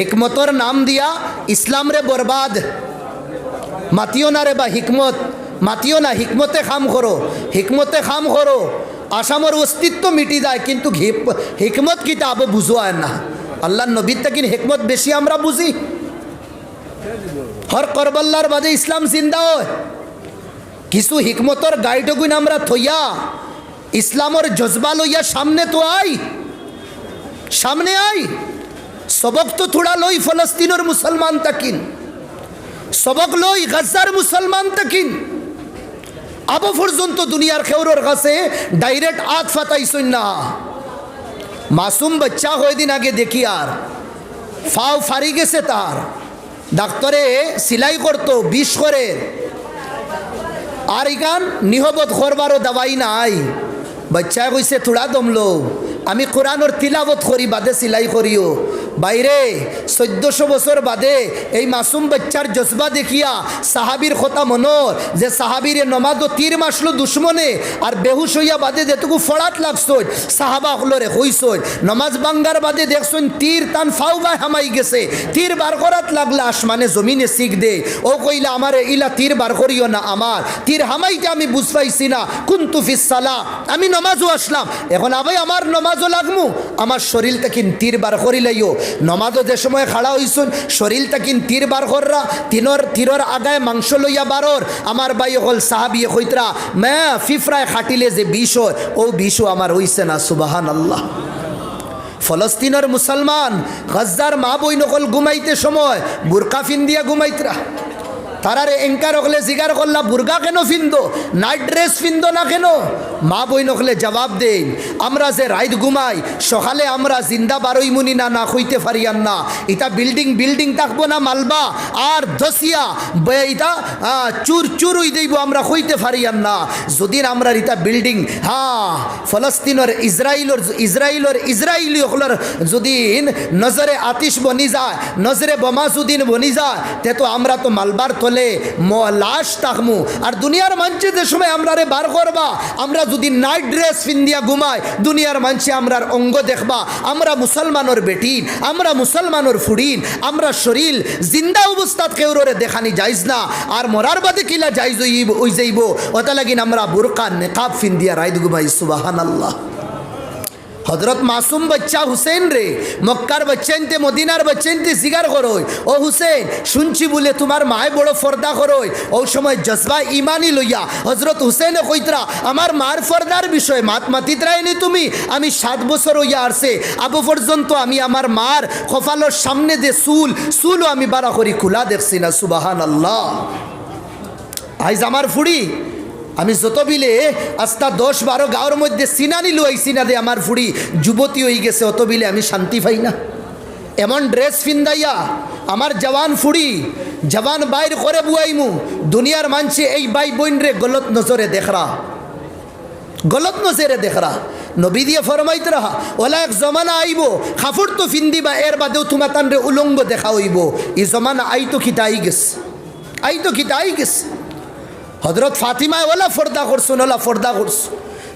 হিকমতর নাম দিয়া ইসলাম রে বরবাদ। মাতিও না রে বা হিকমত, মাতিও না, হিকমতে খাম করো, হিকমতে খাম করো। আসামের অস্তিত্ব মিটি যায়, কিন্তু হিকমত কিতা আবো বুঝোয় না। আল্লাহ নবীর তাকিন হিকমত বেশি আমরা বুঝি। হর করবল্লার বাদে ইসলাম জিন্দা হয়। কিছু হিকমতর গাইডগুন আমরা থইয়া ইসলামর জজবা লইয়া সামনে তো আই, সামনে আই। সবক তো থোড়া লই ফলস্তিনের মুসলমান তাকিন। সবক লই গাজার মুসলমান তাকিন। আবো পর্যন্ত দুনিয়ার খেউরর কাছে ডাইরেক্ট আত ফাতাইছই না। মাসুম বাচ্চা কয়দিন আগে দেখি আর, ফাও ফারি গেছে তার। ডাক্তারে সিলাই করতো, বিষ করে। আর ইগান নিহবত করবারও দাবাই নাই। বাচ্চা কইছে, থোড়া দমলো। আমি কোরআনর তিলাবত করি, বাদে সিলাই করিও। বাইরে চোদ্দশো বছর বাদে এই মাসুম বাচ্চার জজবা দেখিয়া সাহাবির কথা মনর যে সাহাবিরে নমাদো তীর মাসলো দুশ্মনে আর বেহুশ হইয়া বাদে যেটুকু ফড়াত লাগছই সাহাবা হলরে হইছই নমাজ বাঙ্গার বাদে দেখছই তীর তান ফাউ বাই হামাই গেছে। তীর বার করাত লাগলা আসমানে জমিনে শিখ দে। ও কইলা, আমার ইলা তীর বার করিও না আমার। তীর হামাইতে আমি বুঝ পাইছি না। কুন্তু ফিসালা আমি নমাজও আসলাম। এখন আবাই আমার নমাজও লাগমু। আমার শরীর তাকিন তীর বার করিলাইও। নমাজও যে সময় খাড়া হইছুন শরীর তাকিন তীর বার কররা, তিনর তীরর আগায় মাংস লইয়া বারর। আমার বাই হল সাহাবিয়ে কইতরা মে ফিফরায় খাটিলে যে বিষ ও বিষও আমার হইছে না সুবাহান আল্লাহ ফলস্তিনের মুসলমান, গজ্জার মা বই নকল ঘুমাইতে সময়, বুরকা ফিন দিয়া ঘুমাইতরা। তারারে এঙ্কার হলে জিগার করলা, বুর্গা কেন ফিন্দো? নাইট ড্রেস ফিন্দো না কেন? মা বই নকলে জবাব দেন, আমরা যে রাইত ঘুমাই, সকালে আমরা জিন্দা বারোই মুনি না না হইতে পারিয়ান না। এটা বিল্ডিং বিল্ডিং থাকব না, মালবা আর দসিয়া বে- এটা চুর চুর হই দেব আমরা হইতে পারিয়ান না। যদি আমরা এটা বিল্ডিং হ্যাঁ ফলস্তিনের ইসরায়েলর ইসরায়েলর ইসরায়েলি হলর যদি নজরে আতিশ বনি যায়, নজরে বোমা সুদিন বনি যায়, তে তো আমরা তো মালবার তলে লাশ তাকমু আর দুনিয়ার মঞ্চে যে সময় আমরা রে বার করবা, আমরা যদি নাইট ড্রেস পিন্দিয়া ঘুমায়, দুনিয়ার মানুষে আমরার অঙ্গ দেখবা। আমরা মুসলমানের বেটিন, আমরা মুসলমানের ফুড়িন, আমরা শরীর জিন্দা অবস্থাত কেউরে দেখানি যাইজ না। আর মরার বাদে কিলা যাইজ ওই যাইব। ওটা লাগিন আমরা বোরকা নেকাব ফিন্দিয়া রাইদ ঘুমাই সুবাহান আল্লাহ হজরত মাসুম বাচ্চা হুসেন রে, মক্কার বাচ্চাইনতে মদিনার বাচ্চাইনতে জিগার করই ও হুসেন, শুনছি বলে তোমার মায় বড় ফর্দা করই ও সময় জজবা ইমানি লইয়া হজরত হুসেনে কইতরা, আমার মার ফর্দার বিষয় মাত মাতিত রায়নি তুমি। আমি সাত বছর হইয়া আসছে আবু পর্যন্ত আমি আমার মার কপালোর সামনে যে চুল, চুলও আমি বাড়া করি খোলা দেখছি না সুবাহান আল্লাহ আইজ আমার ফুড়ি। আমি যত বিলে আস্তা দশ বারো গাঁর মধ্যে সিনানি লুয়াইছি না দে আমার ফুড়ি যুবতী হয়ে গেছে, অত বিলে আমি শান্তি পাই না। এমন ড্রেস ফিন্দাইয়া আমার জওয়ান ফুড়ি, জওয়ান বাইর করে বুয়াইমু, দুনিয়ার মানছে এই বাই বোন রে গলত নজরে দেখরা। গলত নজরে দেখরা। নবী দিয়ে ফরমাইত রাহা, ওলা এক জমানা আইব, খাফুর তো ফিন্দিবা, এর বাদেও তোমার তান রে উলঙ্গ দেখা হইব। এই জমানা আই তো খিতা আই গেছে। আই তো খিতা আই গেছে। হজরত ফাতিমায় ওলা ফর্দা করছ ওলা ফর্দা করছ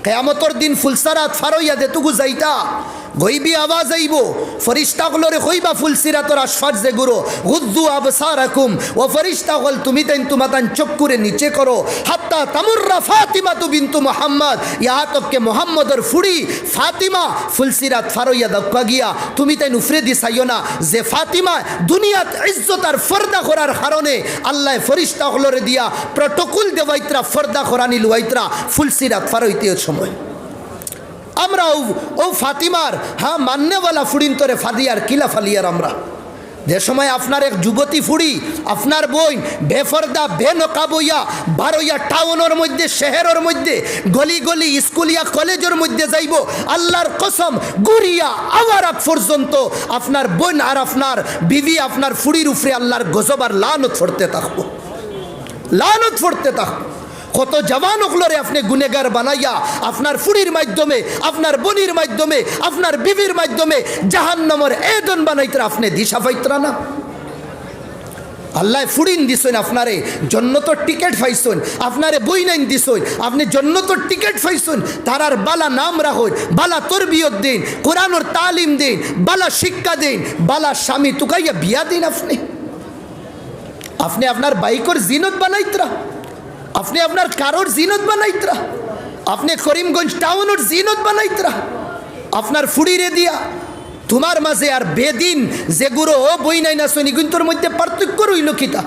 কেয়ামতর দিন ফুলসারাত ফারইয়া দেতুগু যাইতা। গইবি আওয়াজ আইব। ফরিস্তা গুলোরে কইবা ফুলসিরাতর আশফাজ যে গুরো। গুদ্দু আবসারাকুম। ও ফরিস্তা গল তুমি তাইন তুমাতান করে নিচে করো। হাত্তা তামুররা ফাতিমা তু বিন্তু মোহাম্মদ। ইহা তককে মোহাম্মদর ফুড়ি। ফাতিমা ফুলসিরাত ফারইয়া দক্কা গিয়া, তুমি তাই উফরে দিছাইও না। যে ফাতিমা দুনিয়াত ইজ্জত আর ফর্দা করার কারণে আল্লাহ ফরিস্তা হলরে দিয়া প্রটোকল দেওয়াইত্রা, ফর্দা করানি লুয়াইত্রা ফুলসিরাত ফারইতে সময়। আমরা ও ফাতিমার হ্যাঁ মান্যওয়ালা ফুড়িন্তরে ফাদিয়ার কিলা ফালিয়ার আমরা। যে সময় আপনার এক যুবতী ফুড়ি, আপনার বই বেফর্দা বেনকা বইয়া বারোইয়া টাউনের মধ্যে, শহরের মধ্যে, গলি গলি, স্কুলিয়া, কলেজের মধ্যে যাইব, আল্লাহর কসম গুড়িয়া আওয়ার পর্যন্ত আপনার বোন আর আপনার বিবি, আপনার ফুড়ির উপরে আল্লাহর গজব আর লানত ফরতে থাকব। লানত ফরতে থাকব। কত জওয়ান ওগুলোরে আপনি গুনেগার বানাইয়া, আপনার ফুড়ির মাধ্যমে, আপনার বনির মাধ্যমে, আপনার বিবির মাধ্যমে জাহান্নামর এদন বানাইতরা আপনি দিশা পাইতরা না। আল্লাহ ফুড়িন দিছইন আপনারে জন্নতর টিকিট পাইছইন আপনারে বই নাইন দিছইন আপনি জন্নতর টিকিট পাইছইন তারার বালা নাম রাখুন বালা তরবিয়ত দিন, কোরআনর তালিম দিন, বালা শিক্ষা দিন, বালা স্বামী তুকাইয়া বিয়া দিন আপনি। আপনি আপনার বাইকর জিনত বানাইতরা আপনি আপনার কারোর জিনত বানাইতরা। আপনি করিমগঞ্জ টাউনের জিনত বানাইতরা। আপনার ফুড়িরে দিয়া, তোমার মাঝে আর বেদিন যেগুলো বই নাই না শুনি কিন্তু মধ্যে পার্থক্য রইল কিতা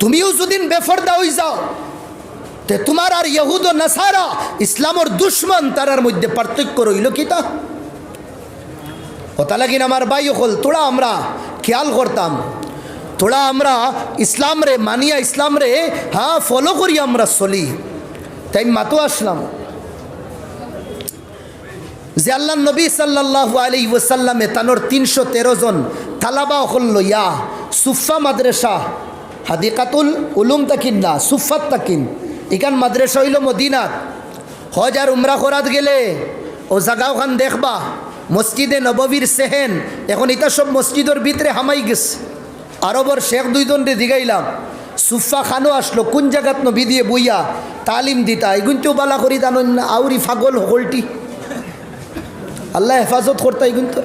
তুমিও যদি বেফরদা হয়ে যাও, তে তোমার আর ইহুদ নাসারা, ইসলামর দুশ্মন তারার মধ্যে পার্থক্য রইল কিতা ও তালাকিন আমার ভাই হল তোরা আমরা খেয়াল করতাম। তোরা আমরা ইসলাম রে মানিয়া ইসলাম রে হ্যাঁ ফলো করি আমরা চলি তাই মাতো আসলাম যে আল্লাহ নবী সাল্লাহ আলী ওসাল্লামে তানোর তিনশো তেরো জন তালাবা হল লইয়া সুফা মাদ্রাসা হাদিকাতুল উলুম তাকিন না সুফাত তাকিন ইকান মাদ্রাসা হইল মদিনাত হজ আর উমরা করাত গেলে ও জাগাওখান দেখবা মসজিদে নববীর সেহেন এখন এটা সব মসজিদের ভিতরে হামাই গেছে আরবর শেখ দুইজন রে দিগাইলাম সুফা খানও আসলো, কোন জায়গাত নবী দিয়ে বইয়া তালিম দিতা? এগুনতেও বালা করি জানেন না, আউরি ফাগল হকলটি আল্লাহ হেফাজত করতাই কিন্তু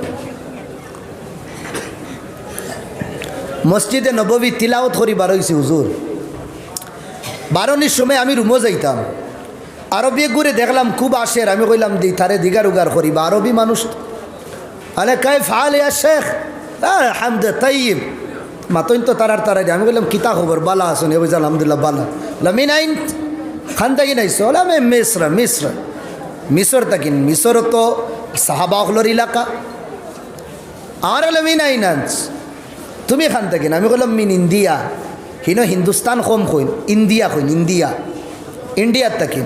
মসজিদে নববী তিলাওত করি বারোইছি হুজুর। বারোনির সময় আমি রুমো যাইতাম। আরবি ঘুরে দেখলাম খুব আসের, আমি কইলাম দি তারে দিগার উগার করি বা আরবি মানুষ আরে কাই ফাল ইয়া শেখ। হামদ তাইব মাতইন তো তারার তারাই আমি বললাম কিতা খবর? বালা আসুন এ বুঝলাম আলহামদুলিল্লাহ, বালা। লামিনাইন খান থাকি নাইছো? এ মিশ্র মিশ্র। মিশর তাকিন মিশর তো সাহাবা হলোর এলাকা আমার হলো মিনাইনান্স তুমি খান থাকেন আমি বললাম মিন ইন্ডিয়া। হিনো হিন্দুস্তান কম কইন, ইন্ডিয়া কইন, ইন্ডিয়া। ইন্ডিয়ার তাকিন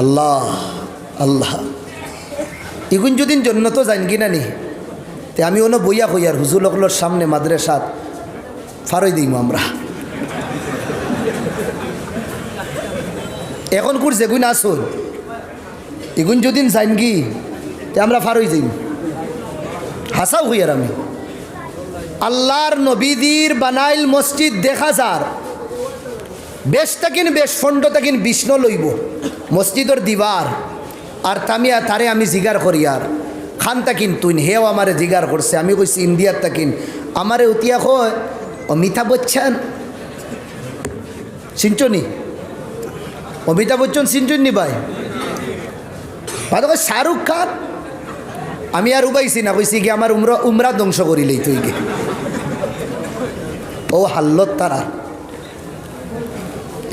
আল্লাহ আল্লাহ। ইগুন যদি জন্য তো জান কিনা নি তে আমি অন্য বইয়া কই আর হুজুর লোকলোর সামনে মাদ্রাসাত ফারই দিইম আমরা। এখন কুর যেগুন আসুন। এগুন যদি যাইন কি তে আমরা ফারই যাইম হাসাও হই আর আমি। আল্লাহর নবীদির বানাইল মসজিদ দেখা যার। বেশ তাকিন বেশ ফন্ড তাকিন বিষ্ণু লইব। মসজিদর দিবার। আর তামিয়া তারে আমি জিগার করি আর। খান তাকিন তুই হেও আমারে জিগার করছে। আমি কইছি ইন্ডিয়ার তাকিন আমারে উতিয়া কয় অমিতাভ বচ্চন চিনচনি অমিতাভ বচ্চন চিনচন নি ভাই। ভাই কয়, শাহরুখ খান? আমি আর উবাইছি না। কইছি কি আমার উমরা উমরা ধ্বংস করিলেই তুই গে ও, হাল্লত তারা।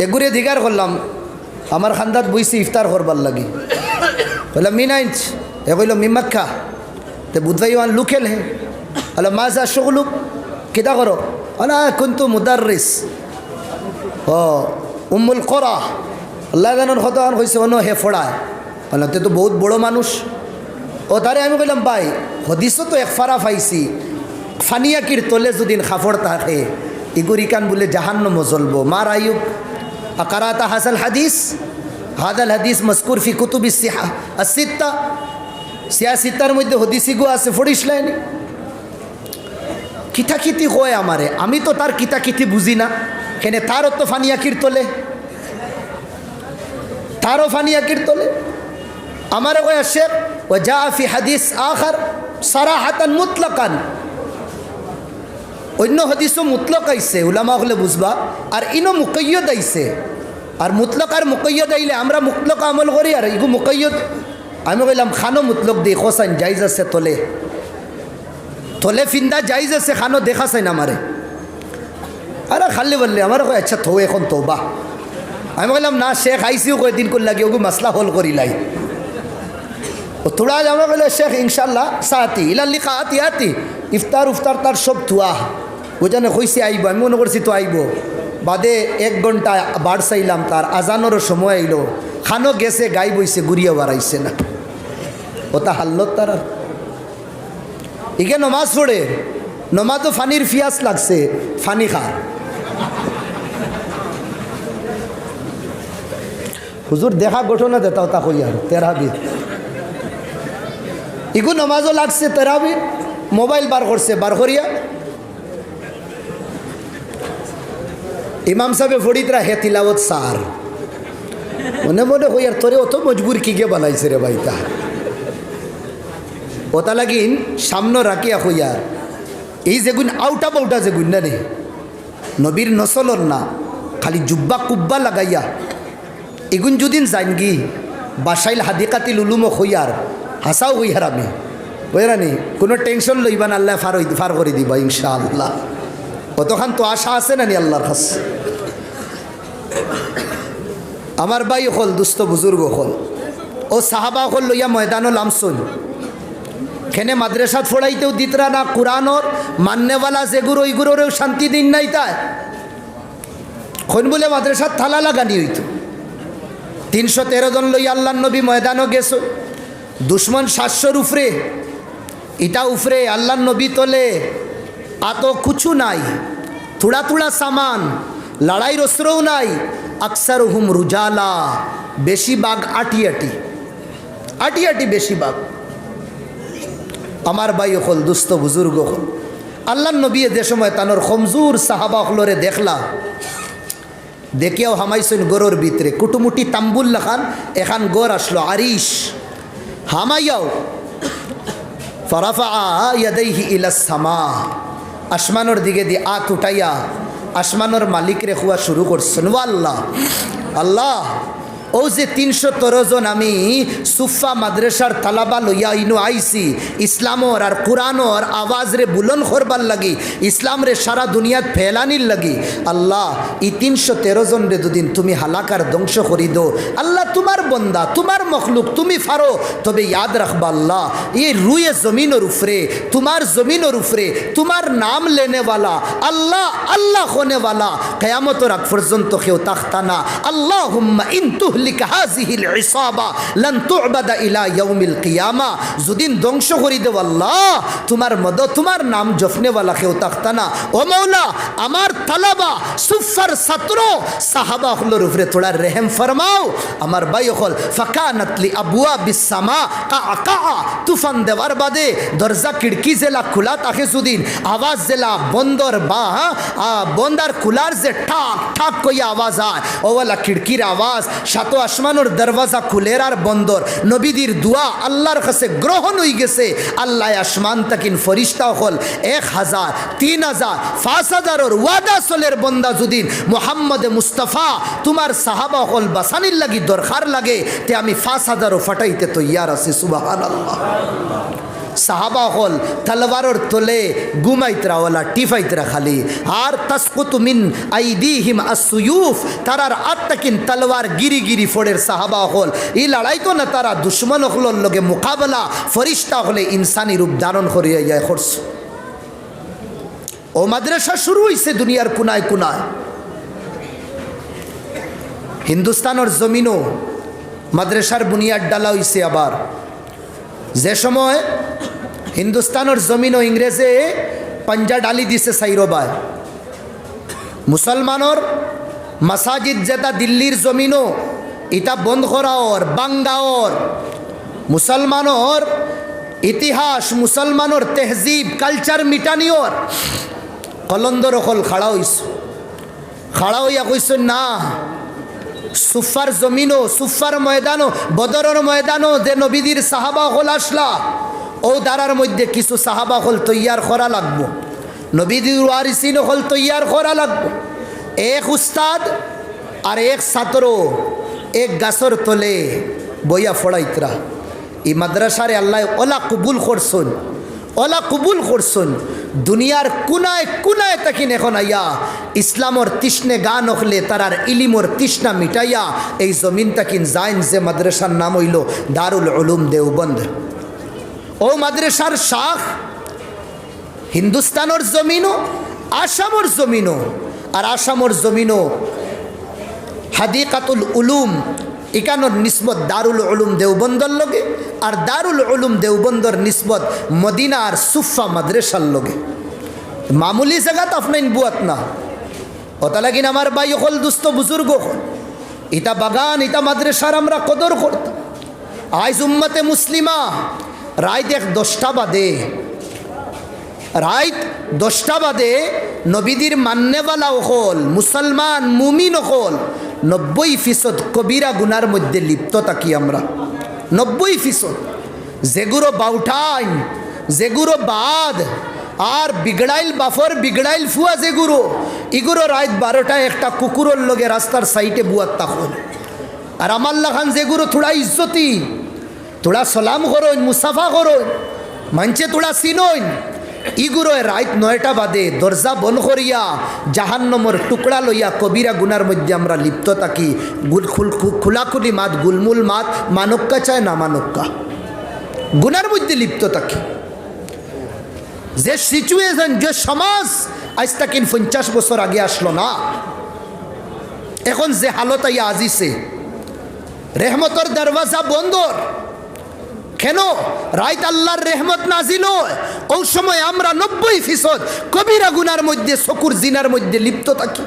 এগুড়ে দিগার করলাম। আমার খান্দাত বইছি ইফতার করবার লাগি। বললাম মিনাইঞ্চ এ কইল মিমাক্কা তে বুধবাই ওয়ান লুকেল হে। হলো মাজা শগুলুক কিতা করো? না কিন্তু মুদারিস ও, উম্মুল করা। আল্লাহ গানোর কত কইছে অন্য হে ফোড়ায়। বললাম তে তো বহুত বড় মানুষ। ও, তারে আমি কইলাম, ভাই, হদিসও তো এক ফারা পাইছি ফানিয়াকির তলে যদিন খাফড় থাকে ইগুরিকান বলে জাহান্ন মজলবো মার আয়ুব আকারাতা হাসাল হাদিস? হাদাল হাদিস মস্কুর ফি কুতুবি সিহা আসিত্তা সিয়া সিত্তার মধ্যে হদিসিগু আছে ফড়িস লাইনি কিতাকিতি কয় আমারে? আমি তো তার কিতাকিতি বুঝি না। কেনে তারও তো ফানিয়াকির তোলে। তারও ফানিয়াকির তোলে। আমার কয়, শেখ ও যা ফি হাদিস আখার সারা হাতান মুতলাকান। অন্য হদিসও মুতলক আইছে উলামা হলে বুঝবা। আর ইনো মুকৈয়দ আইছে। আর মুতলক আর মুকৈয়দ আইলে আমরা মুতলক আমল করি, আর ইগু মুকৈয়দ। আমি কইলাম, খানো মুতলক দি খোসাইন, জাইজ আছে, তলে। তলে ফিন্দা, জাইজ আছে, খানো দেখা চাই না আমারে। আরে খালি বললে, আমার কয় আচ্ছা থো, এখন তো বা আমি কইলাম, না, শেখ আইসিও কয়দিন করলে লাগে ওগু মাসলা হল করিলাই। ও তোরা আমরা বলে শেখ ইনশাল্লাহ সাথী ইলা লিখা আতি আতি ইফতার, উফতার, তার সব থুয়া। ও জানে কইসি আইব, আমি মনে করছি তো আইব। বাদে এক ঘণ্টা বাড় চাইলাম তার আজানোরও সময় আইলো। খানো গেছে গাই বইছে ঘুরিয়ে বাড়াইছে না। ওটা হাল্লত তার ইকে নমাজ পড়ে, নমাজও ফানির ফিয়াস লাগছে, ফানি খা। হুজুর দেখা ঘটনা দেতাও তা কই আর তেরাবি। ইগু নমাজও লাগছে, তেরাবি, মোবাইল বার করছে, বার করিয়া। ইমাম সাহেবে ফড়িতরা হে তিলাওত সার। মনে মনে হই আর তোরে অত মজবুর কি গে বানাইছে রে ভাই তা। ওতা লাগিন সামনে রাখিয়া হইয়া। এই যেগুন আউটা বাউটা যেগুন না নবীর নসলর না, খালি জুব্বা কুব্বা লাগাইয়া। এগুন যদিন যাইন গি বাসাইল হাদিকাতিল উলুম হইয়ার, হাসাও হইয়ার আমি। বুঝলা নি? কোনো টেনশন লইবা না, আল্লাহ ফার ফার করে দিবা, ইনশাআল্লাহ। কতখান তো আশা আছে না নি আল্লাহর কাছে? আমার ভাই হল, দুস্থ বুজুর্গ হল। ও সাহাবা হল লইয়া ময়দানও লামসুন। খেনে মাদ্রাসাত ফোড়াইতেও দিতরা না কোরআনর, মান্যওয়ালা যেগুলো ওইগুলোরেও শান্তি দিন নাই তাই। খন বলে মাদ্রাসাত থালা লাগানি হইতো। তিনশো তেরো জন লই আল্লাহ নবী ময়দানও গেছো। দুশ্মন সাতশোর উফরে ইটা উফরে আল্লাহ নবী তোলে আত কুছু নাই, থোড়া থোড়া সামান লড়াই রস্রও নাই আকসার হুম রুজালা, বেশি বাঘ আটি আটি আটি আটি বেশি বাঘ। আমার ভাই হল দুস্থ বুজুর্গ হল। আল্লাহ নবী যে সময় তানোর খমজুর সাহাবা হলরে দেখলা, দেখিয়াও হামাইছেন গরুর ভিতরে। কুটুমুটি তাম্বুল্লা খান, এখান গর আসলো আরিস হামাইয়াও, ফরাফা ইয়াদাইহি ইলাস সামা। আসমানোর দিকে দিয়ে আত উঠাইয়া, আসমানোর মালিক রে খুয়া শুরু করছেন। আল্লাহ আল্লাহ ও যে তিনশো জন আমি সুফা মাদ্রাসার তালাবা লইয়া ইনু আইসি ইসলামর আর কোরআনর আওয়াজ রে বুলন করবার লাগি ইসলাম রে সারা দুনিয়াত ফেলানির লাগি। আল্লাহ, এই তিনশো তেরো জন রে দুদিন তুমি হালাকার ধ্বংস করি দো। আল্লাহ, তোমার বন্দা, তোমার মখলুক, তুমি ফারো, তবে ইয়াদ রাখবা আল্লাহ, এই রুয়ে জমিনের উপরে, তোমার জমিনের উপরে, তোমার নাম লেনেওয়ালা, আল্লাহ আল্লাহ হোনেওয়ালা কেয়ামত রাখ পর্যন্ত কেউ তাখতানা আল্লাহ হুম্মা ইন হাজিহিল ইসাবা লান তুবাদা ইলা ইয়াউমিল কিয়ামা। যদিন ধ্বংস করি দেব আল্লাহ তোমার মদ তোমার নাম কেউ ও আমার তালাবা সুফার ছাত্র সাহাবা হলোর উপরে রেহেম ফরমাও। আমার হল ফাকানাতলি আবুয়া বিসামা কা কা তুফান দেওয়ার বাদে দরজা খিড়কি জেলা খোলা সুদিন আওয়াজ জেলা বন্দর বা আ, বন্দার কুলার যে ঠাক ঠাক কইয়া আওয়াজ আয় ওওয়ালা খিড়কির আওয়াজ সাতো আসমানোর দরওয়াজা খুলের আর বন্দর। নবীদির দোয়া আল্লাহর কাছে গ্রহণ হয়ে গেছে। আল্লাহ আসমান তাকিন ফরিস্তা হল। এক হাজার, তিন হাজার, পাঁচ হাজারের ওয়াদা সলের বন্দা যুদিন মোহাম্মদ মুস্তফা তোমার সাহাবা হল বাসানির লাগি দরকার লাগে, তে আমি পাঁচ হাজারও ফাটাইতে তো ইয়ার আছি সুবাহ আল্লাহ সাহাবা হল তলবারর তোলে গুমাইতরা ওলা টিফাইতরা খালি। আর তাসকুতু মিন আইদিহিম আসুয়ুফ তারার আত্মাকিন তলবার গিরি গিরি ফোড়ের সাহাবা হল। এই লড়াই তো না তারা, দুশ্মন হলর লগে মোকাবেলা, ফরিস্তা হলে ইনসানি রূপ ধারণ করিয়া যায় ও মাদ্রাসা শুরু হইছে দুনিয়ার কুনায় কুনায়। হিন্দুস্তানের জমিনও মাদ্রাসার বুনিয়াদ ডালা হইছে আবার। যে সময় হিন্দুস্তানের জমিনও ইংরেজে পাঞ্জা ডালি দিছে সাইরবায় মুসলমানর মাসাজিদ যেটা দিল্লির জমিনও ইটা বন্ধ করাওর বাঙ্গাওর মুসলমানর ইতিহাস, মুসলমানর তেহজিব, কালচার মিটানিওর। কলন্দর অকল খাড়া হইস খাড়া হইয়া কইস না সুফার জমিনও, সুফার ময়দানও, বদরের ময়দানও যে নবীদের সাহাবা হল আসলা, ও দ্বারার মধ্যে কিছু সাহাবা হল তৈয়ার করা লাগবো। নবীদের ওয়ারিসিন হল তৈয়ার করা লাগবো। এক উস্তাদ আর এক ছাত্র এক গাছর তলে বইয়া ফড়াইতরা। এই মাদ্রাসারে আল্লাহ ওলা কবুল করছন। ওলা কবুল করছন। দুনিয়ার কুনায় কুনায় তাকিন এখন আইয়া, ইসলামর তৃষ্ণে গান হলে তারার ইলিমর তৃষ্ণা মিটাইয়া, এই জমিন তাকিন জাইন যে মাদ্রাসার নাম হইল দারুল উলুম দেওবন্দ। ও মাদ্রাসার শাখ, হিন্দুস্তানের জমিনও, আসামর জমিনও, আর আসামর জমিনও হাদিকাতুল উলুম ইকানোর নিসবত দারুল উলুম দেওবন্দর লগে, আর দারুল উলুম দেওবন্দর নিসবত মদিনা আর সুফা মাদ্রেসার লগে। মামুলি জায়গাত আপনার বুয়াত না। লাগিন আমার বাই হল দুস্থ বুজুর্গ হল ইটা বাগান ইটা মাদ্রেসার আমরা কদর করতাম। আইজ উম্মতে মুসলিমা রায় দেখ দশটা বাদে। রাইত দশটা বাদে নবীদের মান্যওয়ালা হল মুসলমান মুমিন হল নব্বই ফিসদ কবিরা গুনার মধ্যে লিপ্ত থাকি আমরা। নব্বই ফিসদ। যেগুলো বাউঠাইন যেগুলো বাদ, আর বিগড়াইল বাফর, বিগড়াইল ফুয়া যেগুলো ইগুলো রাত বারোটায় একটা কুকুরের লগে রাস্তার সাইডে বুয়ার তাহল আর আমার লাখান যেগুলো থোড়া ইজ্জতি তোরা সালাম করইন মুসাফা করইন মানছে তোড়া চিনইন ইগুরো রাত নয়টা বাদে দরজা বন করিয়া জাহান্নমর টুকরা লইয়া কবিরা গুনার মধ্যে আমরা লিপ্ত থাকি। খোলাখুলি মাত, গুলমুল মাত, মানক্কা চায় না মানক্কা। গুনার মধ্যে লিপ্ত থাকি। যে সিচুয়েশন যে সমাজ আজ তাকিন পঞ্চাশ বছর আগে আসলো না। এখন যে হালত আইয়া আজিছে, রেহমতর দরওয়াজা বন্দর। কেন? রাইত আল্লাহর রেহমত নাজিল ওই সময় আমরা নব্বই ফিসদ কবিরা গুনার মধ্যে, শকুর জিনার মধ্যে লিপ্ত থাকি।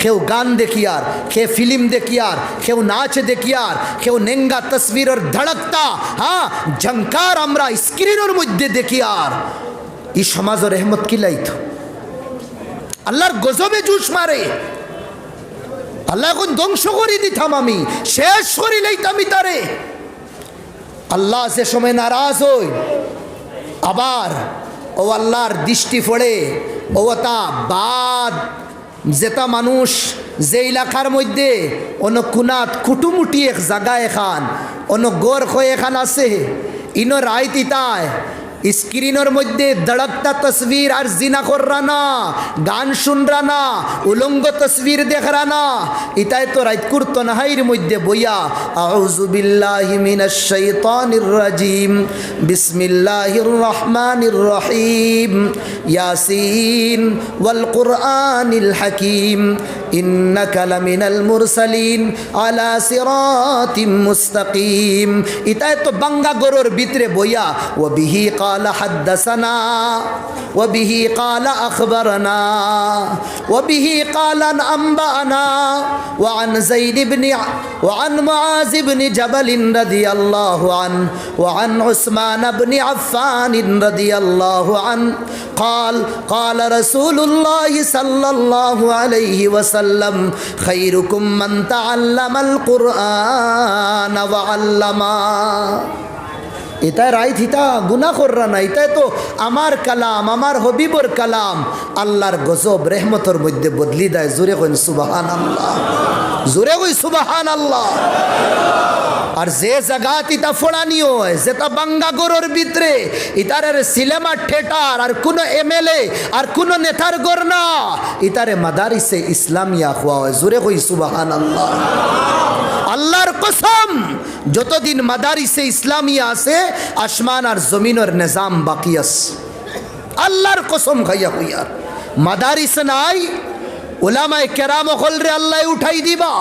কেউ গান দেখি আর, কেউ ফিল্ম দেখি আর, কেউ নাচ দেখি আর, কেউ নেঙ্গা তসবিরের ধড়কতা। হ্যাঁ ঝঙ্কার আমরা স্ক্রিনের মধ্যে দেখি আর। এই সমাজ রেহমত কি লাইত? আল্লাহর গজবে জুস মারে। আল্লাহ এখন ধ্বংস করে দিতাম আমি। শেষ করি লাইতাম তারে। আল্লাহ সে সময় নারাজ হই, আবার ও আল্লাহর দৃষ্টি পড়ে, ও তা বাদ। যেটা মানুষ যে এলাকার মধ্যে অন কুনাত কুটুমুটি এক জায়গা এখান অন গড় খয়ে এখান আছে, ইনো রায় ইতায় স্ক্রিনের মধ্যে দড়কতা তসবির আর জিনা কররা না, গান শুনরা না, উলঙ্গ তসবির দেখরা না। ইতাই তো রাইতকুর তনহাইর মধ্যে বইয়া, আউযু বিল্লাহি মিনাশ শাইতানির রাজিম, বিসমিল্লাহির রহমানির রহিম, ইয়াসিন ওয়াল কুরআনিল হাকিম, ইন্নাকা লামিনাল মুরসালিন আলা সিরাতিম মুস্তাকিম। ইতাই তো বাঙ্গা গরুর ভিতরে বইয়া ও বিহি قال حدثنا وبه قال أخبرنا وبه قال أنبأنا وعن زيد بن وعن معاذ بن جبل رضي الله عنه وعن عثمان بن عفان رضي الله عنه قال قال رسول الله صلى الله عليه وسلم خيركم من تعلم القرآن وعلمه এটা রাইত হিতা গুনা কররা না, এটাই তো আমার কালাম, আমার হবিবর কালাম। আল্লাহর গজব রেহমতর মধ্যে বদলি দেয়, জোরে কইন সুবাহান আল্লাহ জোরে কই সুবাহান আল্লাহ আর যে জায়গাত ইটা ফোড়ানি হয় যেটা বাঙ্গা গরুর ভিতরে ইতার সিনেমা থিয়েটার আর কোনো এমএলএ আর কোনো নেতার গর না, ইতারে মাদারিসে ইসলামিয়া হওয়া হয়, জোরে কই সুবাহান আল্লাহ আল্লাহর কসম, যতদিন মাদারিসে ইসলামিয়া আছে আসমান আর জমিনের নিজাম বাকি আছে। আল্লাহর কসম খাইয়া হইয়ার মাদারিস নাই, ওলামায় কেরাম হল রে আল্লাহ উঠাই দিবা।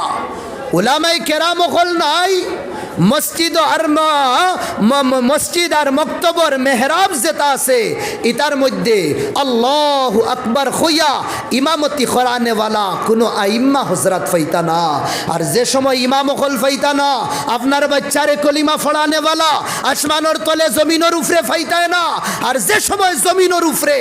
ওলামায় কেরাম হল নাই মসজিদ আর মসজিদ আর মক্তবর মেহরাব যেটা আছে ইতার মধ্যে আল্লাহ আকবর হইয়া ইমামতি খরানেওয়ালা কোনো আইম্মা হজরত ফাইতা না আর যে সময় ইমাম হল ফাইতা না আপনার বাচ্চারে কলিমা ফড়ানেওয়ালা, আসমানোর তলে জমিনের উপরে ফাইতায় না। আর যে সময় জমিনের উপরে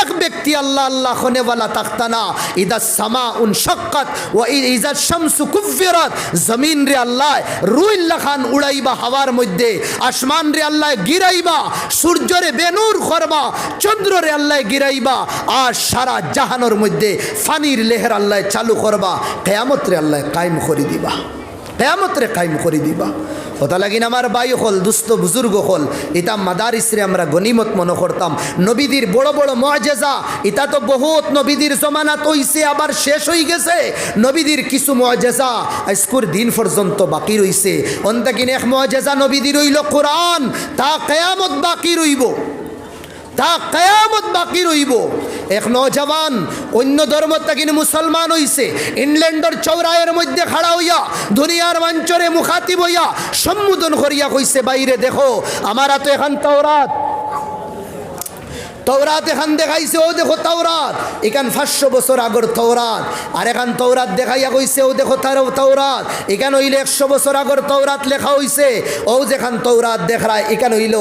এক ব্যক্তি আল্লাহ আল্লাহ খনেওয়ালা তাকতা না ইদা সামা উন শক্কত ও ইজা শামসু কুফিরত জমিন রে আল্লাহ রুইল্লা খান উড়াইবা হাওয়ার মধ্যে। আসমান রে আল্লাহ গিরাইবা, সূর্য রে বেনুর করবা, চন্দ্র রে আল্লাহ গিরাইবা, আর সারা জাহানোর মধ্যে ফানির লেহের আল্লাহ চালু করবা। কেয়ামত রে আল্লাহ কায়েম করে দিবা। কেয়ামত রে কায়েম করে দিবা। কথা লাগিন আমার বাই হল, দুস্থ বুজুর্গ হল। ইতা মাদারিসরে আমরা গনিমত মনে করতাম। নবীদের বড় বড় মজেজা ইতা তো বহুত নবীদের জমানাত হইছে, আবার শেষ হয়ে গেছে। নবীদের কিছু মজেজা আজকুর দিন পর্যন্ত বাকি রইছে। অন্তাকিন এক মজেজা নবীদের রইল কোরআন, তা কেয়ামত বাকি রইব। তা কেয়ামত বাকি রইব। এক নজওয়ান অন্য ধর্ম তাকিন মুসলমান হইছে। ইংল্যান্ডর চৌরায়ের মধ্যে খাড়া হইয়া, দুনিয়ার মঞ্চরে মুখাতিব হইয়া সম্বোধন করিয়া কইছে, বাইরে দেখো, আমারা তো এখন তওরাত। তৌরাত এখান দেখাইছে, ও দেখো তৌরাত এখান পাঁচশো বছর আগর তৌরাত আর এখান তৌরাত দেখাইয়া কইছে, ও দেখো তার তৌরাত এখান হইলে একশো বছর আগর তৌরাত লেখা হইছে। ও যেখান তৌরাত দেখায়, এখান হইল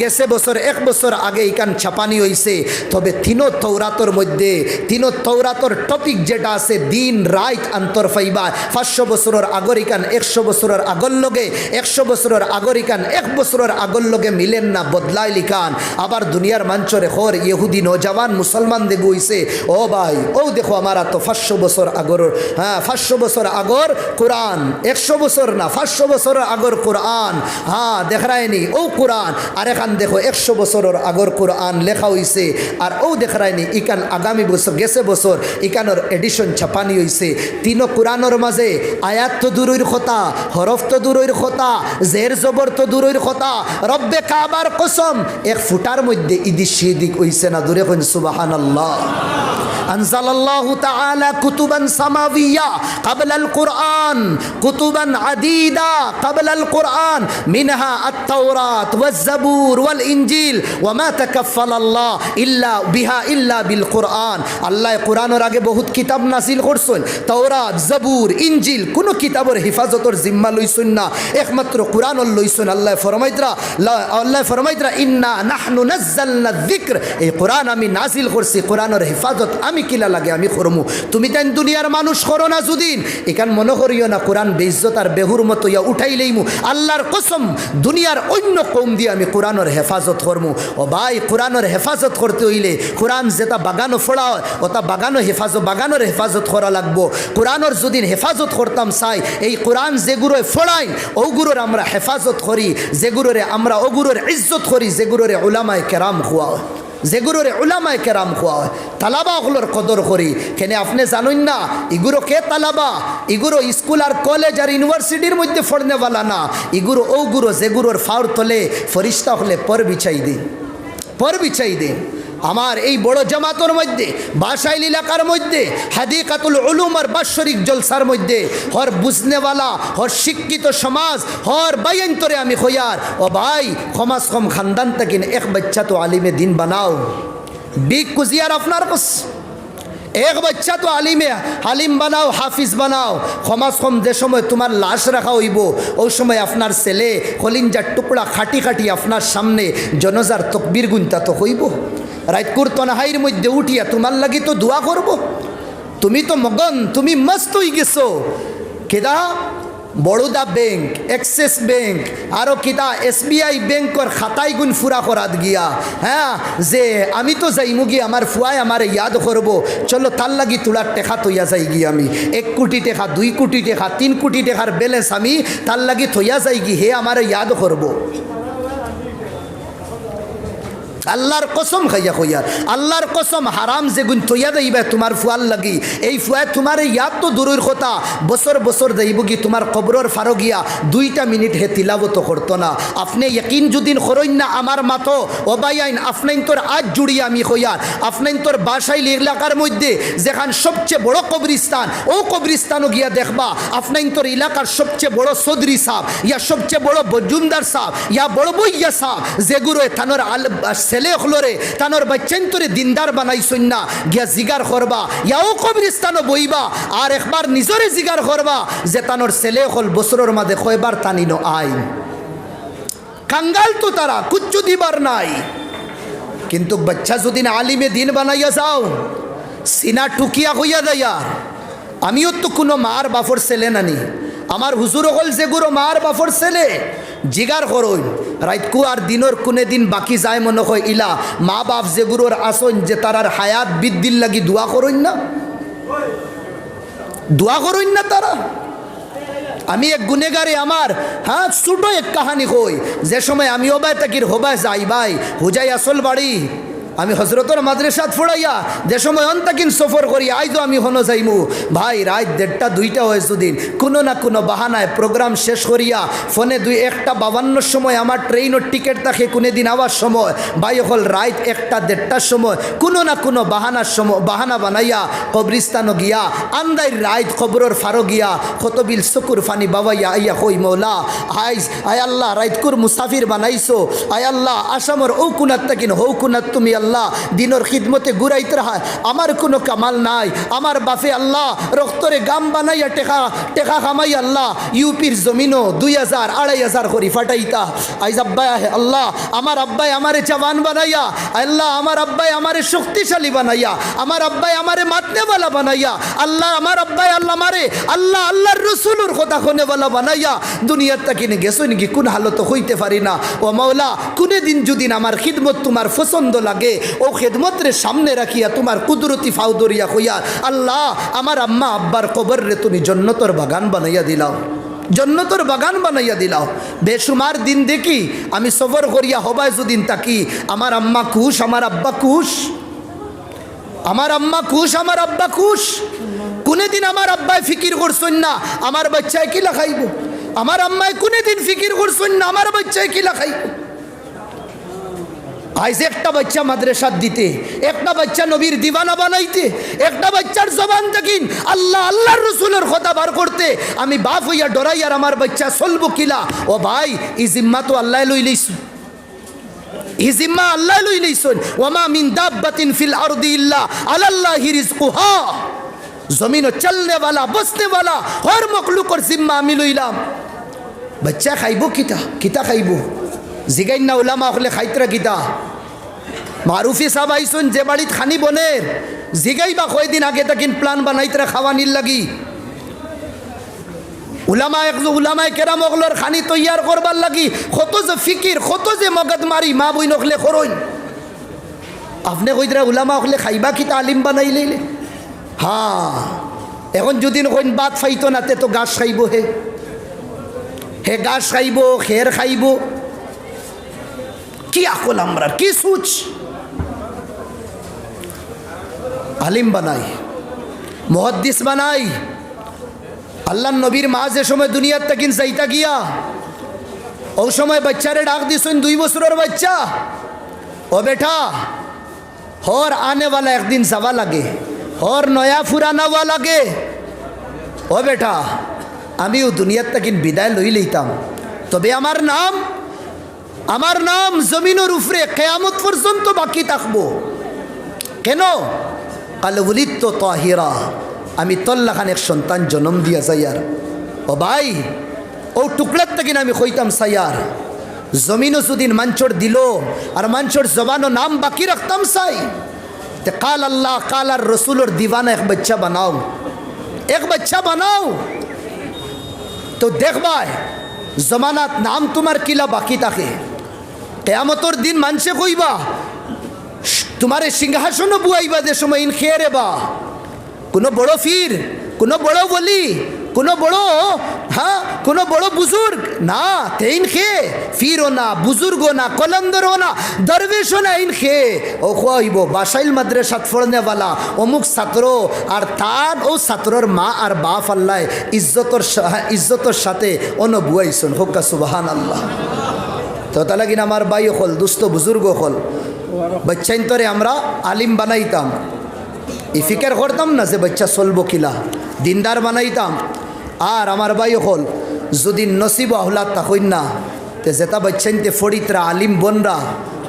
গেছে বছর, এক বছর আগে এখান ছাপানি হইছে। তবে তিনো তৌরাতর মধ্যে, তিনো তৌরাতর টপিক যেটা আছে, দিন রাইট আন্তর, ফাইবা। পাঁচশো বছরের আগর ইকান একশো বছরের আগর লগে, একশো বছরের আগর ইকান এক বছরের আগর লগে মিলেন না বদলাই লিখান আবার দুনিয়ার মাঞ্চরে হর ইহুদি নজওয়ান মুসলমান দেখু হইছে। ও ভাই, ও দেখো আমার তো পাঁচশো বছর আগর হ্যাঁ পাঁচশো বছর আগর কোরআন, একশো বছর না, পাঁচশো বছর আগর কোরআন হ্যাঁ দেখায়নি ও কোরআন, আর এখান দেখো একশো বছরের আগর কোরআন লেখা হইছে, আর ও দেখায়নি ইকান আগামী বছর, গেছে বছর, ইকানোর এডিশন ছাপানি হইছে। তিনো কোরআনের মাঝে আয়াত তো দূরের কথা, হরফ তো দূরের কথা, জের জবর তো দূরের কথা, রব্বে কাবার কসম, এক ফুটার মধ্যে ইদি সিদিক হইছে না দূরে কইন সুবাহান আল্লাহ أنزل الله تعالى كتبا سماوية قبل القرآن كتبا عديدة قبل القرآن منها التوراة والزبور والإنجيل وما تكفل الله إلا بها إلا بالقرآن الله قرآن আগে বহুত কিতাব নাসিল করছেন তাওরাত জবুর ইঞ্জিল কোনো কিতাবের হেফাজতর জিম্মা লইছেন না একমাত্র কোরআন লইছেন আল্লাহ ফরমাইতরা আল্লাহ ফরমাইতরা ইন্না নাহনু নাজ্জালনা যিকর এই কোরআন আমি নাজিল করছি, কোরআনের হেফাজত আমি কিলা লাগে আমি করমু। তুমি তাই দুনিয়ার মানুষ করো না যদিন। এখান মনে করিও না, কোরআন বেইজ্জত আর বেহুর মতো ইয়া উঠাইলেইমু আল্লাহর কসম, দুনিয়ার অন্য কম দিয়ে আমি কোরআনের হেফাজত করমু। ও ভাই, কোরআনের হেফাজত করতে হইলে কোরআন যেটা বাগানো ফোড়া হয় ওটা বাগানো হেফাজত, বাগানোর হেফাজত করা লাগবো। কোরআনের যদি হেফাজত করতাম চাই, এই কোরআন যেগুলোয় ফোড়াই ওগুলোর আমরা হেফাজত করি যেগুলোরে আমরা ওগুলোর ইজ্জত করি যেগুলোরে ওলামায় কেরাম খোয়া যেগুলোরে উলামায় কেরাম খোয়া হয়। তালাবা ওগুলোর কদর করি। কেন আপনি জানুন না, ইগুরো কে তালাবা? ইগুরো স্কুল আর কলেজ আর ইউনিভার্সিটির মধ্যে ফড়নেওয়ালা না। ও গুরো যেগুরোর ফাউর তলে ফরিস্তা হলে পর বিছাই দিন। পর বিছাই দিন। আমার এই বড় জামাতর মধ্যে বাসাইল এলাকার মধ্যে, হাদিকাতুল উলুম আর বাৎসরিক জলসার মধ্যে, হর বুঝনেওয়ালা, হর শিক্ষিত সমাজ, হর বাইন্তরে আমি হইয়ার ও ভাই ক্ষমাস কম খানদান তাকিন, এক বাচ্চা তো আলিমে দিন বানাও। বিগ কুজিয়ার আপনার কাছ। এক বাচ্চা তো আলিমে, আলিম বানাও, হাফিজ বানাও। ক্ষমাস কম যে সময় তোমার লাশ রাখা হইব ওই সময় আপনার ছেলে কলিঞ্জার টুকরা খাটি খাটি আপনার সামনে, জনজার তকবির গুনতা তো হইব। রাইতকুর তনাহাইর মধ্যে উঠিয়া তোমার লাগি তো দোয়া করব। তুমি তো মগন, তুমি মস্ত হয়ে গেছো। কেদা? বড়োদা ব্যাংক, এক্সিস ব্যাংক আরও কিতা এস বি আই ব্যাংকর খাতাই গুণ ফুরা করাত গিয়া। হ্যাঁ যে আমি তো যাইমু গিয়ে, আমার ফুয়াই আমার ইয়াদ করব। চলো তার লাগি তোলার টেকা তৈয়া যাই গিয়ে আমি। এক কোটি টেকা দুই কোটি টেকা তিন কোটি টেকার ব্যালেন্স আমি তার লাগি থইয়া যাই গি, হে আমার ইয়াদ করব। আল্লাহর কসম খাইয়া কইয়া, আল্লাহর কসম হারাম যেগুন তৈয়া দেইবা তোমার ফুয়াল লাগি। এই ফুয়ায় তোমার ইয়াদ তো দূরের কথা, বছর বছর দেইব কি তোমার কবরর ফারো গিয়া দুইটা মিনিট হে তিলাবত করতো না। আপনি ইয়কিন যদিন করইন না আমার মাতো অবাইন আপনাইন তোর আজ জুড়িয়ে আমি কইয়ার আপনাইন তোর বাসাইল এলাকার মধ্যে যেখান সবচেয়ে বড় কবরিস্তান ও কবরিস্তানও গিয়া দেখবা আপনাইন তোর এলাকার সবচেয়ে বড় সদরি সাহ ইয়া সবচেয়ে বড় বজুমদার সাহ ইয়া বড় বইয়া সাহ যেগুলো থানোর আল ছেলে হলরে তানোর বাচ্চান তোরে দিনদার বানাইছই না। গিয়া জিগার করবা, ইয়াও কবরিস্তানও বইবা, আর একবার নিজরে জিগার করবা যে তানোর ছেলে হল বছরের মাঝে কয়বার টানিন আইন। কাঙ্গাল তো তারা, কুচ্ছু দিবার নাই। কিন্তু বাচ্চা যদি আলিমে দিন বানাইয়া যাও, সিনা টুকিয়া হইয়া দেয়া আমিও তো কোনো মার বাফর ছেলে নানি। আমার হুজুর হল যেগুলো মার বাফর ছেলে, জিগার করইন রাইতকু আর দিনর কোনে দিন বাকি যায় মনে হয়, ইলা মা বাপ যেগুলোর আসন যে তারার হায়াত বৃদ্ধির লাগি দোয়া করইন না? দোয়া করইন না তারা? আমি এক গুনেগারে আমার হ্যাঁ ছোটো এক কাহানি কই, যে সময় আমি ওবায় তাকির হোবায় যাই ভাই হুজাই আসল বাড়ি। আমি হজরতর মাদ্রাসাত ফোড়াইয়া যে সময় অন্তাকিন সফর করি আইজো আমি হনো যাইমু। ভাই, রাত দেড়টা, দুইটা হয়েছে দিন। কোনো না কোনো বাহানায় প্রোগ্রাম শেষ করিয়া ফোনে দুই একটা বাবান্নর সময় আমার ট্রেনের টিকিট থাকে কোনে দিন আবার সময়, ভাই, হল রাত একটা, দেড়টার সময় কোনো না কোনো বাহানার সময়, বাহানা বানাইয়া কবরিস্তানও গিয়া আন্দাই রাত খবরর ফারো গিয়া কতবিল চকুর ফানি বাবাইয়া আইয়া হই মৌলা, আইস, আয় আল্লাহ রাইতকুর মুসাফির বানাইছো, আয় আল্লাহ, আসামর ও কুনাত তাকিন হৌ কুনাত তুমি আল্লাহ আল্লাহ, দিনর খিদমতে ঘুরাইতে রাহা আমার কোনো কামাল নাই। আমার বাফে আল্লাহ, রক্তরে গাম বানাইয়া টেকা টেকা খামাই আল্লাহ, ইউপির জমিনও দুই হাজার, আড়াই হাজার করি ফাটাইতা। আইজ আব্বাই আহে, আল্লাহ, আমার আব্বাই আমারে জওয়ান বানাইয়া, আল্লাহ, আমার আব্বাই আমারে শক্তিশালী বানাইয়া, আমার আব্বাই আমারে মাতনেওয়ালা বানাইয়া, আল্লাহ, আমার আব্বাই আল্লাহ মারে আল্লাহ, আল্লাহর রসুলুর কথা খনেওয়ালা বানাইয়া, দুনিয়ার তাকিনে গেছো নাকি? কোন হালত হইতে পারি না। ও মাওলা কোনে দিন যদি আমার খিদমত তোমার পছন্দ লাগে ও খেদমতরে সামনে রাখিয়া তোমার কুদরতি ফাউদরিয়া হইয়া, আল্লাহ, আমার আম্মা আব্বার কবর রে তুমি জন্নতর বাগান বানাইয়া দিলাও। জন্নতর বাগান বানাইয়া দিলাও। বেসুমার দিন দেখি, আমি সফর করিয়া হবায় যদিন তাকি, আমার আম্মা কুশ আমার আব্বা কুশ আমার আম্মা কুশ আমার আব্বা কুশ কোনে দিন আমার আব্বাই ফিকির করছেন না, আমার বাচ্চায় কি লাখাইব? আমার আম্মায় কোনে দিন ফিকির করছেন না, আমার বাচ্চায় কি লাখাইব? আইজ একটা বাচ্চা মাদ্রাসার দিতে, একটা বাচ্চা নবীর দিবানা বানাইতে, একটা বাচ্চার জবান দেখিন আল্লাহ, আল্লাহর রসুলের কথা বার করতে, আমি বাপ হইয়া ডরাই আর আমার বাচ্চা চলবো কিলা। ও ভাই, ই জিম্মা তো আল্লাহ লই লইছু ই জিম্মা আল্লাহ লই লইছন ওমা মিন দাব্বাতিন ফিল আরদি ইল্লা আলাল্লাহি রিজকুহা। জমিনও চলনেওয়ালা, বসনেওয়ালা, হর মখলুকর জিম্মা আমি লইলাম। বাচ্চা খাইবো কিতা? কিতা খাইবো? জিগাইন না ওলামা হলে খাইতরা কিতা মারুফি সাহেব আইসুন, যে বাড়িত খানি বনের জিগাই বা কয়দিন আগে তাকিন প্ল্যান বানাইতরা খাওয়ানির লাগি। উলামা এক উলামায় কেরাম ওগুলোর খানি তৈয়ার করবার লাগি, কত যে ফিকির, কত যে মগদ মারি, মা বই নখলে খরইন আপনি কইতরা উলামা হলে খাইবা কিতা আলিম বানাই লইলে? হ্যাঁ এখন যদি কইন বাদ ফাইতো নাতে তো গাছ খাইব হে। হে গাছ খাইব, খের খাইব। কি আকল আমরা? কি সুচ? আলিম বানাই, মহদ্দিস বানাই। আল্লাহ নবীর মা যে সময় দুনিয়ার তাকিন যাইতা গিয়া, ও সময় বাচ্চারে ডাক দিছেন, দুই বছরের বাচ্চা। ও বেটা, হর আনে वाला একদিন যাওয়া লাগে, হর নয়া ফুরানা লাগে। ও বেটা, আমিও দুনিয়ার তাকিন বিদায় লই লইতাম। তবে আমার নাম আমার নাম জমিনের উপরে কেয়ামত পর্যন্ত বাকি থাকব। কেন? কাল উলিত তাহিরা। আমি তল্লা খান এক সন্তান জন্ম দিয়া যাইয়ার। ও ভাই, ও টুকরার থেকে আমি কইতাম সাইয়ার। জমিনও যদিন মাঞ্চর দিল আর মাঞ্চর জবানো নাম বাকি রাখতাম সাই। তে কাল আল্লাহ, কাল আর রসুলোর দিवाना এক বাচ্চা বানাও। এক বাচ্চা বানাও। তো দেখবাই জমানাত নাম তোমার কিলা বাকি থাকে। কেয়ামতর দিন মানছে কইবা? তোমারে সিংহাসনও বুয়াইবা যে সময় ইন খেয়ে বা। কোনো বড় ফির, কোনো বড় বলি, কোনো বড় হ্যাঁ কোনো বড় বুজুর্গ, না তেইন খে, ফিরও না, বুজুর্গও না, কলন্দরও না, দরবেশও না ইন খে। ও খুয়াইব, বাসাইল মাদ্রাসাত ফড়নেওয়ালা অমুক ছাত্র, আর তার ও ছাত্রর মা আর বাপ আল্লাহ ইজ্জতর ইজ্জতর সাথে অনুবুয়াইছন হোকা সুবাহান আল্লাহ তো তাহলে কিনা আমার বাই হল দুস্থ বুজুর্গ হল বাচ্চাইন তরে আমরা আলিম বানাইতাম। ই ফিকার করতাম না যে বাচ্চা চলবো কিলা, দিনদার বানাইতাম। আর আমার বাই হল যদি নসিব আহ্লাদ তাকইন না, তে যেটা বাচ্চাইনতে ফড়িতরা আলিম বনরা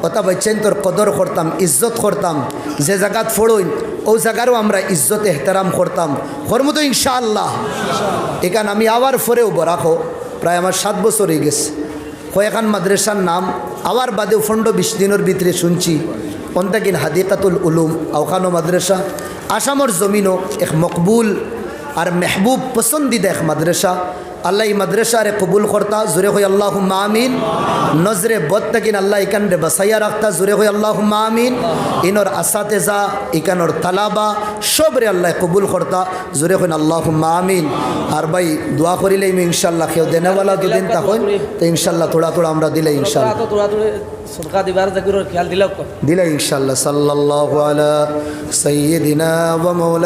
ওটা বাচ্চাইন তোর কদর করতাম, ইজ্জত করতাম। যে জায়গাত ফড়ইন, ও জায়গারও আমরা ইজ্জত এহতারাম করতাম। করব তো ইনশাআল্লাহ। এখান আমি আবার ফরেও বরাখো, প্রায় আমার সাত বছর হয়ে গেছে। কয়েকান মাদ্রাসার নাম আবার বাদে ফন্ড বিশ দিনের ভিতরে শুনছি। অন্তাকিন হাদিকাতুল উলুম, আওখানো মাদ্রাসা, আসামর জমিনও এক মকবুল আর মেহবুব পছন্দিদা এক মাদ্রাসা। আল্লাহ এই মাদ্রাসা রে কবুল করতা জোরে হই আল্লাহ আমিন। নজরে বদ তাকিন আল্লাহ ইকান রে বাসাইয়া রাখতা জোরে হই আল্লাহ আমিন। ইনর আসাতেজা ইকানোর তালাবা সব রে আল্লাহ কবুল করতা জোরে হইন আল্লাহ আমিন। আর ভাই দোয়া করিলে আমি ইনশাল্লাহ কেউ দেনেওয়ালা দুদিন তখন তো ইনশাল্লাহ থোড়া থোড়া আমরা দিলে ইনশাল্লাহ দিলে ইনশাল্লাহ ওয়া মাওলা